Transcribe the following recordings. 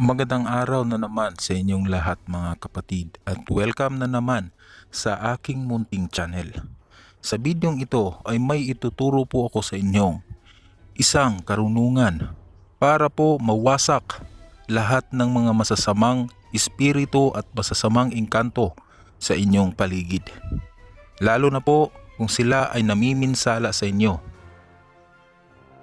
Magandang araw na naman sa inyong lahat mga kapatid at welcome na naman sa aking munting channel. Sa bidyong ito ay may ituturo po ako sa inyong isang karunungan para po mawasak lahat ng mga masasamang espiritu at masasamang engkanto sa inyong paligid. Lalo na po kung sila ay namiminsala sa inyo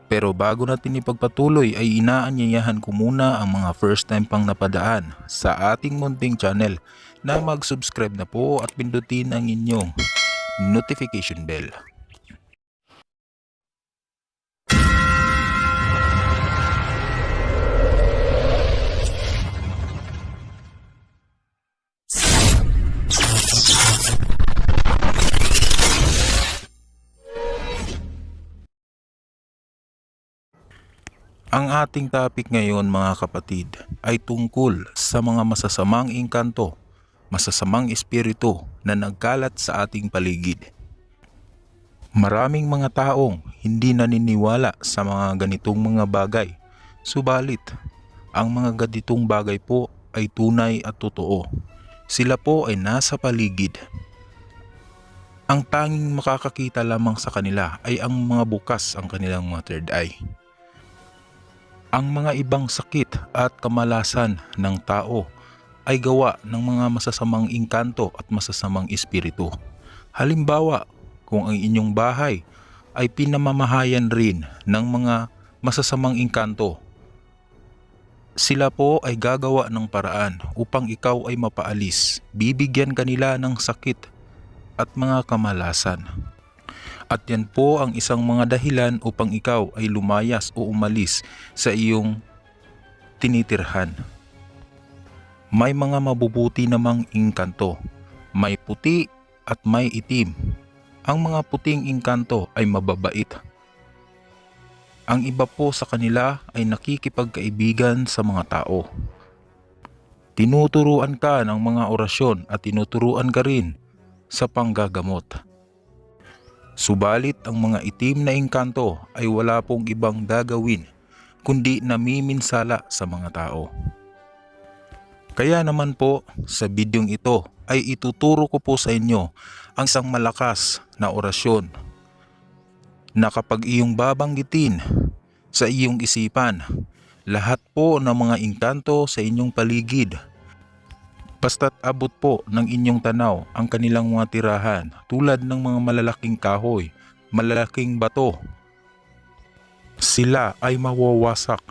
pero bago natin ipagpatuloy ay inaanyayahan ko muna ang mga first time pang napadaan sa ating munting channel na mag-subscribe na po at pindutin ang inyong notification bell. Ang ating topic ngayon mga kapatid ay tungkol sa mga masasamang engkanto, masasamang espiritu na nagkalat sa ating paligid. Maraming mga taong hindi naniniwala sa mga ganitong mga bagay. Subalit, ang mga ganitong bagay po ay tunay at totoo. Sila po ay nasa paligid. Ang tanging makakakita lamang sa kanila ay ang mga bukas ang kanilang mga third eye ang mga ibang sakit at kamalasan ng tao ay gawa ng mga masasamang engkanto at masasamang espiritu. Halimbawa, kung ang inyong bahay ay pinamamahayan rin ng mga masasamang engkanto, sila po ay gagawa ng paraan upang ikaw ay mapaalis. Bibigyan kanila ng sakit at mga kamalasan. At yan po ang isang mga dahilan upang ikaw ay lumayas o umalis sa iyong tinitirhan. May mga mabubuti namang engkanto. May puti at may itim. Ang mga puting engkanto ay mababait. Ang iba po sa kanila ay nakikipagkaibigan sa mga tao. Tinuturuan ka ng mga orasyon at tinuturuan ka rin sa panggagamot. Subalit ang mga itim na engkanto ay wala pong ibang gagawin kundi namiminsala sa mga tao. Kaya naman po sa bidyong ito ay ituturo ko po sa inyo ang isang malakas na orasyon na kapag iyong babanggitin sa iyong isipan lahat po ng mga engkanto sa inyong paligid Basta't abot po ng inyong tanaw ang kanilang mga tirahan tulad ng mga malalaking kahoy, malalaking bato. Sila ay mawawasak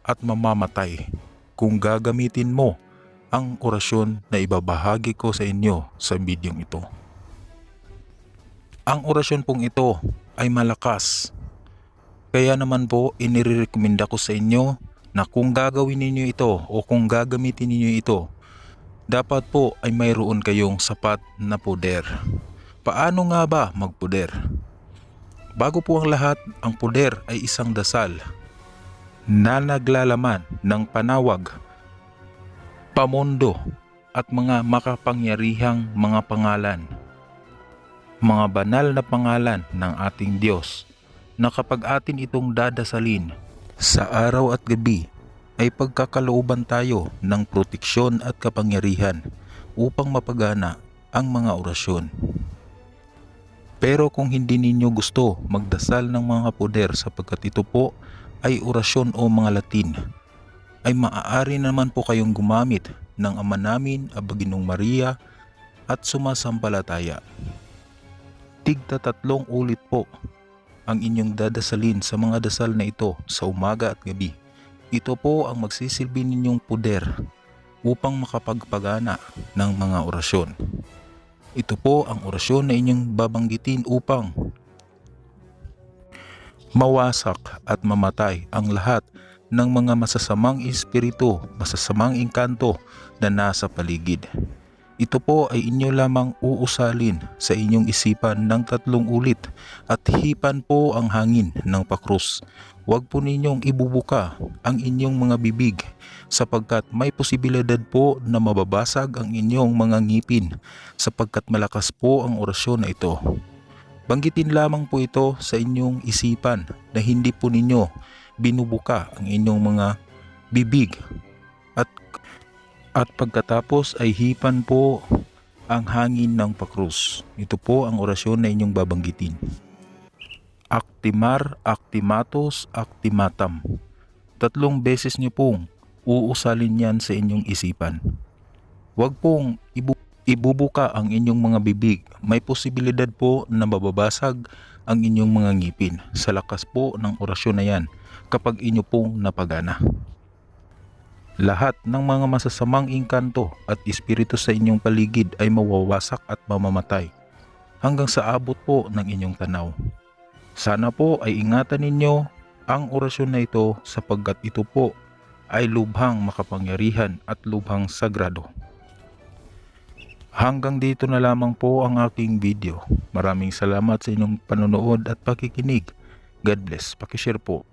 at mamamatay kung gagamitin mo ang orasyon na ibabahagi ko sa inyo sa bidyong ito. Ang orasyon pong ito ay malakas. Kaya naman po inirekomenda ko sa inyo na kung gagawin ninyo ito o kung gagamitin ninyo ito dapat po ay mayroon kayong sapat na poder. Paano nga ba magpoder? Bago po ang lahat, ang poder ay isang dasal na naglalaman ng panawag, pamundo at mga makapangyarihang mga pangalan. Mga banal na pangalan ng ating Diyos na kapag atin itong dadasalin sa araw at gabi ay pagkakalooban tayo ng proteksyon at kapangyarihan upang mapagana ang mga orasyon. Pero kung hindi ninyo gusto magdasal ng mga poder sapagkat ito po ay orasyon o mga Latin, ay maaari naman po kayong gumamit ng Ama namin, Abaginong Maria at sumasampalataya. Tigta tatlong ulit po ang inyong dadasalin sa mga dasal na ito sa umaga at gabi ito po ang magsisilbi ninyong puder upang makapagpagana ng mga orasyon. Ito po ang orasyon na inyong babanggitin upang mawasak at mamatay ang lahat ng mga masasamang espiritu, masasamang engkanto na nasa paligid. Ito po ay inyo lamang uusalin sa inyong isipan ng tatlong ulit at hipan po ang hangin ng pakrus Huwag po ninyong ibubuka ang inyong mga bibig sapagkat may posibilidad po na mababasag ang inyong mga ngipin sapagkat malakas po ang orasyon na ito. Banggitin lamang po ito sa inyong isipan na hindi po ninyo binubuka ang inyong mga bibig At, at pagkatapos ay hipan po ang hangin ng pakrus. Ito po ang orasyon na inyong babanggitin. Actimar, actimatos, actimatam. Tatlong beses niyo pong uusalin yan sa inyong isipan. Huwag pong ibu- ibubuka ang inyong mga bibig. May posibilidad po na mababasag ang inyong mga ngipin sa lakas po ng orasyon na yan kapag inyo pong napagana. Lahat ng mga masasamang inkanto at espiritu sa inyong paligid ay mawawasak at mamamatay hanggang sa abot po ng inyong tanaw. Sana po ay ingatan ninyo ang orasyon na ito sapagkat ito po ay lubhang makapangyarihan at lubhang sagrado. Hanggang dito na lamang po ang aking video. Maraming salamat sa inyong panonood at pakikinig. God bless. Pakishare po.